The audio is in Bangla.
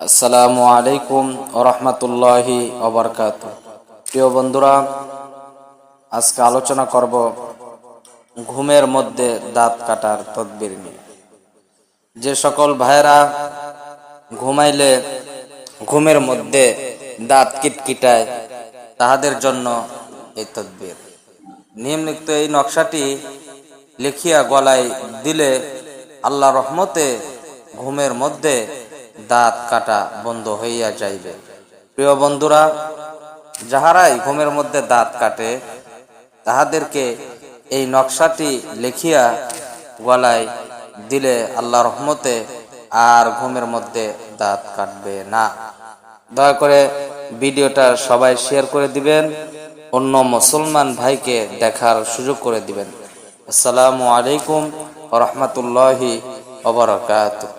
আসসালামু আলাইকুম রহমতুল্লাহি অবরকাত প্রিয় বন্ধুরা, আজকে আলোচনা করব ঘুমের মধ্যে দাঁত কাটার তদবির নিয়ে। যে সকল ভাইয়েরা ঘুমাইলে ঘুমের মধ্যে দাঁত কিটকিটায়, তাহাদের জন্য এই তদবির। নিম্নলিখিত এই নকশাটি লিখিয়া গলায় দিলে আল্লাহ রহমতে ঘুমের মধ্যে দাঁত কাটা বন্ধ হইয়া যাইবে। প্রিয় বন্ধুরা, যাহারাই ঘুমের মধ্যে দাঁত কাটে, তাহাদেরকে এই নকশাটি লিখিয়া গলায় দিলে আল্লাহ রহমতে আর ঘুমের মধ্যে দাঁত কাটবে না। দয়া করে ভিডিওটা সবাই শেয়ার করে দিবেন, অন্য মুসলমান ভাইকে দেখার সুযোগ করে দিবেন। আসসালামু আলাইকুম রহমতুল্লাহি ওবরাকাতুহ